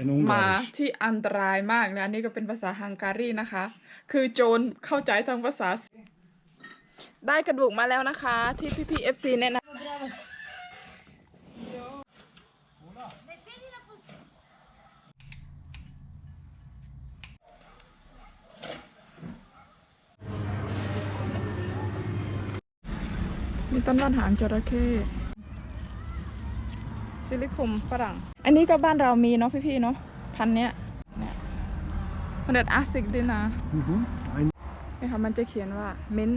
En มา Ungarisch. ที่อันตรายมากนะอันนี่ก็เป็นภาษาฮังการีนะคะ คือโจรเข้าใจทั้งภาษา ได้กระดูกมาแล้วนะคะ ที่พี่พีเอฟซีแนะนำมีต้นว่านหางจระเข้ ซิลิคุมฝรั่ง อันนี้ก็บ้านเรามีเนาะพี่ๆเนาะพันธุ์เนี้ยเนี่ยมันเด็ดอาซิกด้วยนะ Mhm. Ein นี่ค่ะมันจะเขียนว่ามิ้น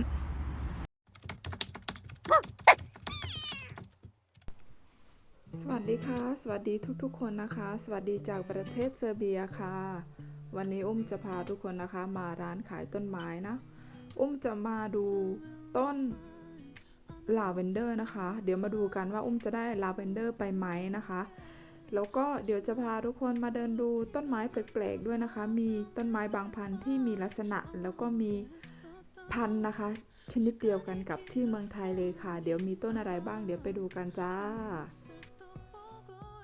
สวัสดีค่ะ สวัสดีทุกๆ คนนะคะ สวัสดีจากประเทศเซอร์เบียค่ะ วันนี้อุ้มจะพาทุกคนนะคะ มาร้านขายต้นไม้นะ อุ้มจะมาดูต้น ลาเวนเดอร์นะคะ เดี๋ยวมาดูกันว่าอุ้มจะได้ลาเวนเดอร์ไปไหมนะคะ แล้วก็เดี๋ยวจะพาทุกคนมาเดินดูต้นไม้แปลกๆด้วยนะคะ มีต้นไม้บางพันธุ์ที่มีลักษณะแล้วก็มีพันธุ์นะคะ ชนิดเดียวกันกับที่เมืองไทยเลยค่ะ เดี๋ยวมีต้นอะไรบ้าง เดี๋ยวไปดูกันจ้า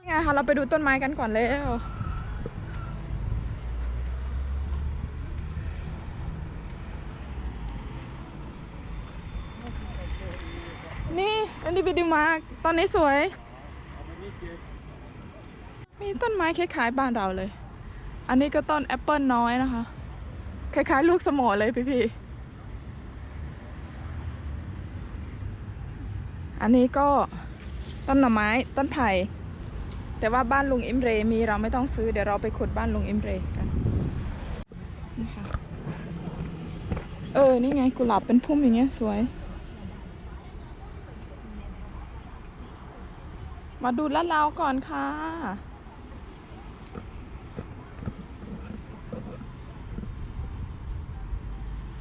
ไงคะเราไปดูต้นไม้กันก่อนแล้ว นี่ อันนี้ไปดูมาตอนนี้สวย มีต้นไม้คล้ายๆบ้านเราเลย อันนี้ก็ต้นแอปเปิลน้อยนะคะ คล้ายๆ ลูกสมอเลยพี่ๆ อันนี้ก็ต้นหน่อไม้ต้นไผ่ แต่ว่าบ้านลุงอิมเรมีเราไม่ต้องซื้อเดี๋ยวเราไปขุดบ้านลุงอิมเรกันนี่ค่ะเออ นี่ไงกุหลาบเป็นพุ่มอย่างเงี้ยสวย มาดูลาดลาก่อนค่ะ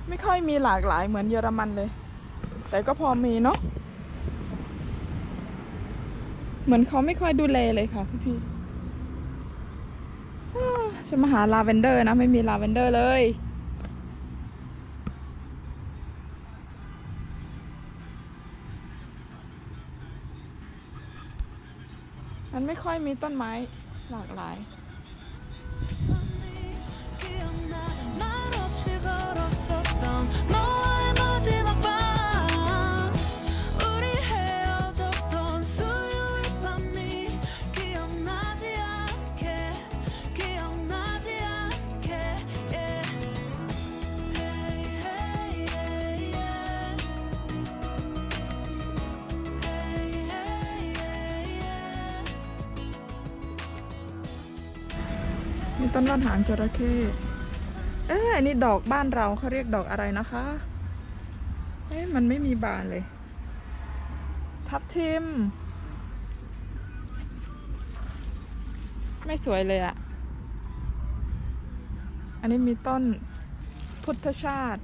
ไม่ค่อยมีหลากหลายเหมือนเยอรมันเลย แต่ก็พอมีเนาะเหมือนเขาไม่ค่อยดูแลเลยค่ะพี่พี่ๆอ้าจะมาหาลาเวนเดอร์นะ ไม่มีลาเวนเดอร์เลย ไม่ค่อยมีต้นไม้หลากหลาย มีต้นว่านหางจระเข้เอ้ยอันนี้ดอกบ้านเราเขาเรียกดอกอะไรนะคะเอ้ยมันไม่มีบานเลย ทับทิม ไม่สวยเลยอะอันนี้มีต้นพุทธชาติ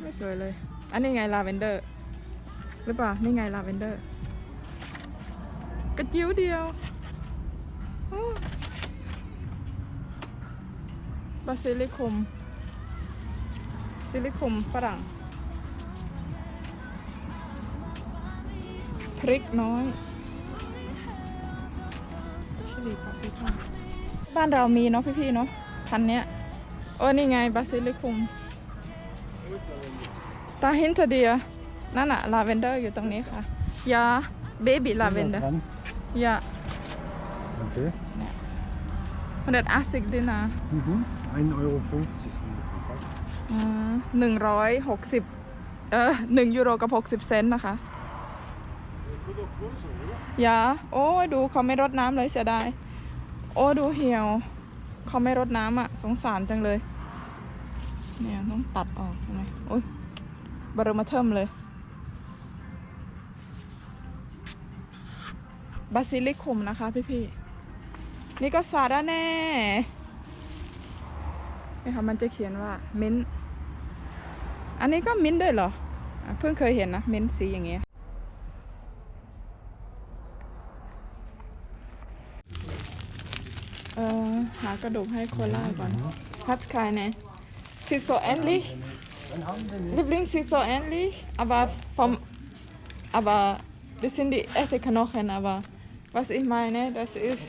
ไม่สวยเลย อันนี้ไงลาเวนเดอร์ หรือเปล่า นี่ไงลาเวนเดอร์ กระจิ้วเดียวบาซิลิคมซิลิคมฝรั่ง พริกน้อยชิลีปาปริก้าบ้านเรามีเนาะพี่ๆเนาะพันเนี้ยโอ้นี่ไงบาซิลิคุมตาฮินเทเดียนั่นอะลาเวนเดอร์อยู่ตรงนี้ค่ะ ยาเบบี้ลาเวนเดอร์ dran. Ja, Okay. 180ดินะ Mhm. 1,50 Euro. หนึ่งร้อยหกสิบเออหนึ่งยูโรกับหกสิบเซนต์นะคะ อย่า โอ้ยดูเขาไม่รดน้ำเลยเสียดาย โอ้ดูเหี่ยว เขาไม่รดน้ำอะ สงสารจังเลย เนี่ยต้องตัดออกใช่ไหมโอ้ยบารมาเทิมเลย บาซิลิคุมนะคะพี่ๆ นี่ก็ซาดาแน่นี่ค่ะมันจะเขียนว่ามิ้นท์อันนี้ก็มิ้นท์ด้วยเหรอ เพิ่งเคยเห็นนะ มิ้นท์สีอย่างเงี้ย เออหากระดูกให้โคล่าก่อน Hat keine. Sie ist so ähnlich. Liebling, sie ist so ähnlich, aber vom, aber das sind die echte Knochen, aber Was ich meine, das ist.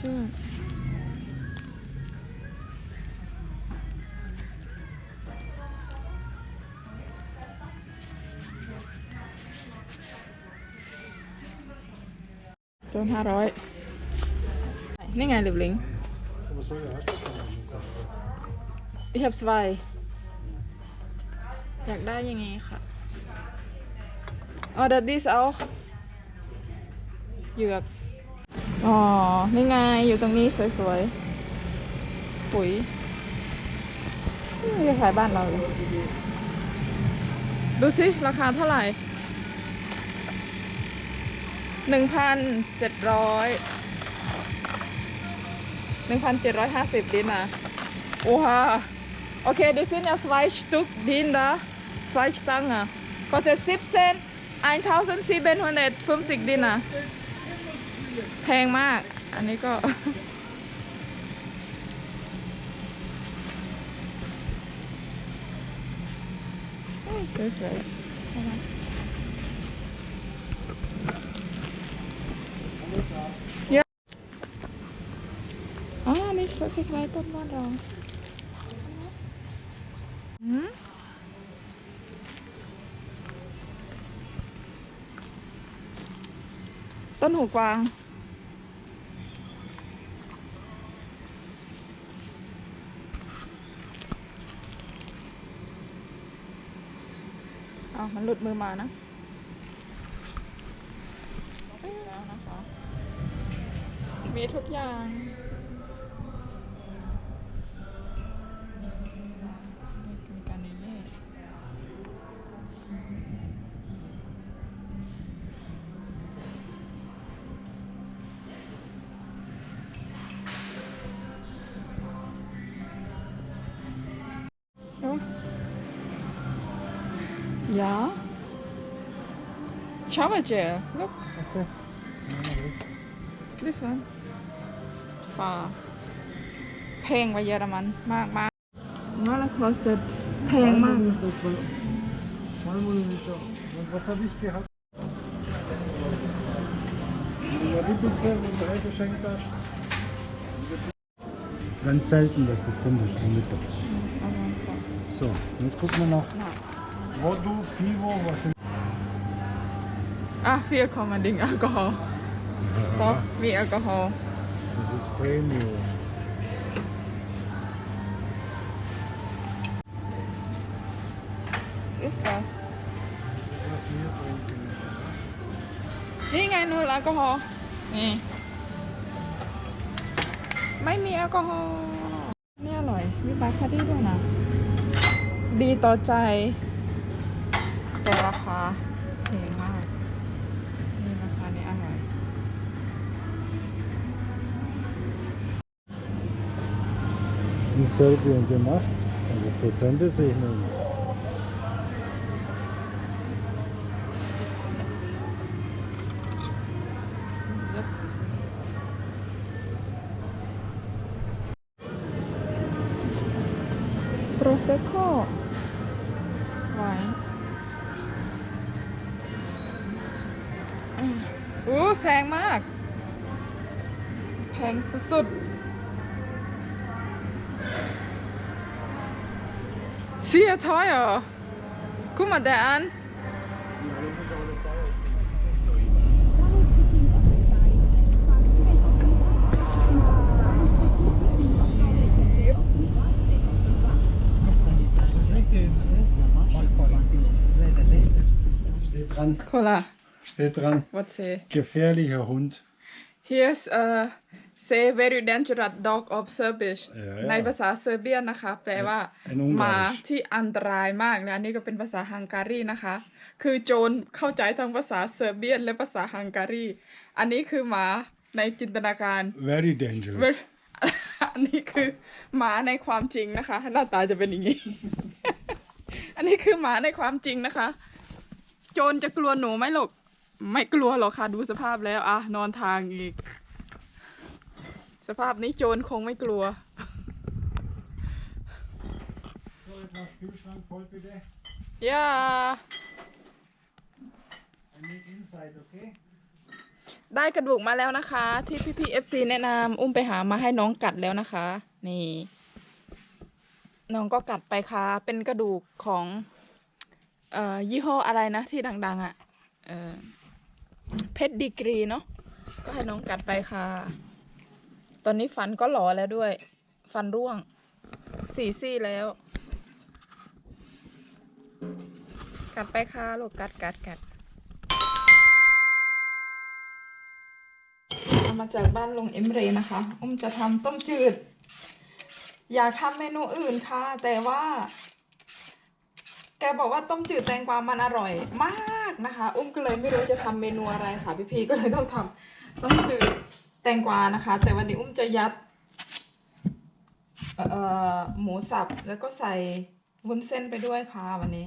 ชื่อจนห้าร้อยนี่ไงเหลิบลิง Ich habe อยากได้ยังไงค่ะ อ๋อ das ist auch หยือก อ๋อ นี่ไง อยู่ตรงนี้สวยๆ ปุ๋ยไม่จะขายบ้านเราเลยดูสิ ราคาเท่าไหร่หนึ่งพันเจ็ดร้อยหนึ่งพันเจ็ดร้อยห้าสิบดินนะโอ้ฮะโอเค die sind ja zwei Stück din da zwei Stangen kostet 10 Cent 1750ดินนะ แพงมาก อันนี้ก็เฮ้ยสวยเอามาเยอะอ๋อนี่คล้ายๆต้นบ้านเราหืม ต้นหูกวาง เอามันหลุดมือมานะแล้วนะคะ มีทุกอย่าง Ja. Shower gel. Look, Okay. Ja, das. this one. ฟ้าแพงกว่าเยอรมันมากมากว่าละคอสเตแพงมาก Zwei Monate. Und was habe ich gehabt? Ja, die Pizza und drei Geschenktaschen. Ganz selten, dass du findest am Mittag. เอามาก่อน So, jetzt gucken wir nach น่ะ Rodo, Pivo, was sind อะเฟียคอมมันดิ้งแอลกอฮอล์ป๊อกมีแอลกอฮอล์ Das ist Premium. Was ist das Was wir trinken. นี่ไงนูนแอลกอฮอล์นี่ไม่มีแอลกอฮอล์นี่อร่อย มีบาคาร์ดี้ด้วยนะ ดีต่อใจแต่ราแพงมาก นี่ราคะนี่อร่อยนี่เซอร์เบียนเดมาร์กโปร์เซ็นต์ได้สิ so sehr teuer. Guck mal der an. Steht dran. Cola. Steht dran. What's? Gefährlicher Hund. Here's a say very dangerous dog of Serbish เออในภาษาเซอร์เบียนนะคะ แปลว่าอันนู้นหมา Ungarisch ที่อันตรายมากนะอันนี้ก็เป็นภาษาฮังการีนะคะ คือโจรเข้าใจทั้งภาษาเซอร์เบียน และภาษาฮังการี อันนี้คือหมาในจินตนาการ very dangerous อันนี้คือหมาในความจริงนะคะ หน้าตาจะเป็นอย่างนี้ อันนี้คือหมาในความจริงนะคะ โจรจะกลัวหนูไหมลูก ไม่กลัวหรอกค่ะดูสภาพแล้วอะนอนทางอีก สภาพนี้โจรคงไม่กลัว So, jetzt mal Kühlschrank voll bitte. ย่า I need inside, okay? ได้กระดูกมาแล้วนะคะ ที่พี่พี่เอฟซีแนะนำอุ้มไปหามาให้น้องกัดแล้วนะคะ นี่ น้องก็กัดไปค่ะ เป็นกระดูกของ เอ่อยี่ห้ออะไรนะที่ดัง ๆอะ เออ เพชรดีกรีเนาะก็ให้น้องกัดไปค่ะ ตอนนี้ฟันก็หล่อแล้วด้วย ฟันร่วงสี่ซี่แล้ว กัดไปค่ะลูกกัดกัดกัดเอามาจากบ้านลุงเอ็มเรนะคะ อุ้มจะทำต้มจืด อยากทำเมนูอื่นค่ะ แต่ว่า แกบอกว่าต้มจืดแตงกวามันอร่อยมากนะคะ อุ้มก็เลยไม่รู้จะทำเมนูอะไรค่ะพี่พีก็เลยต้องทำต้มจืดแตงกวานะคะ แต่วันนี้อุ้มจะยัดเอ่อหมูสับแล้วก็ใส่วุ้นเส้นไปด้วยค่ะวันนี้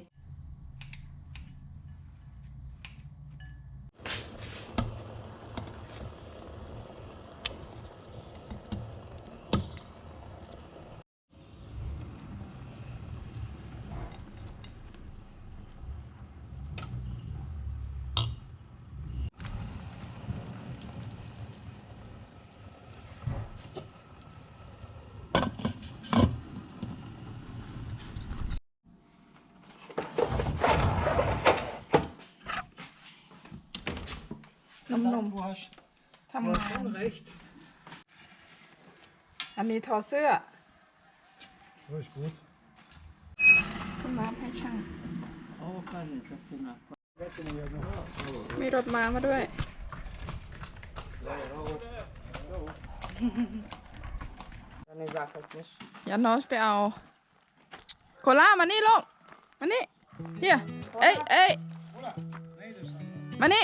นมนม Du hast, ทำ du งา hast น schon recht. อันนี้ทอเสื้อ Oh, ist gut. คุณน้ำให้ช่าง Oh, keine Schöpfe nach. Wetten wir noch. มีรถมามาด้วย Deine Sache ist nicht. ยันนอชไปเอา โคล่ามานี่ลูก มานี่เฮียเอ้ยเอ้ย Nee, das ist มานี่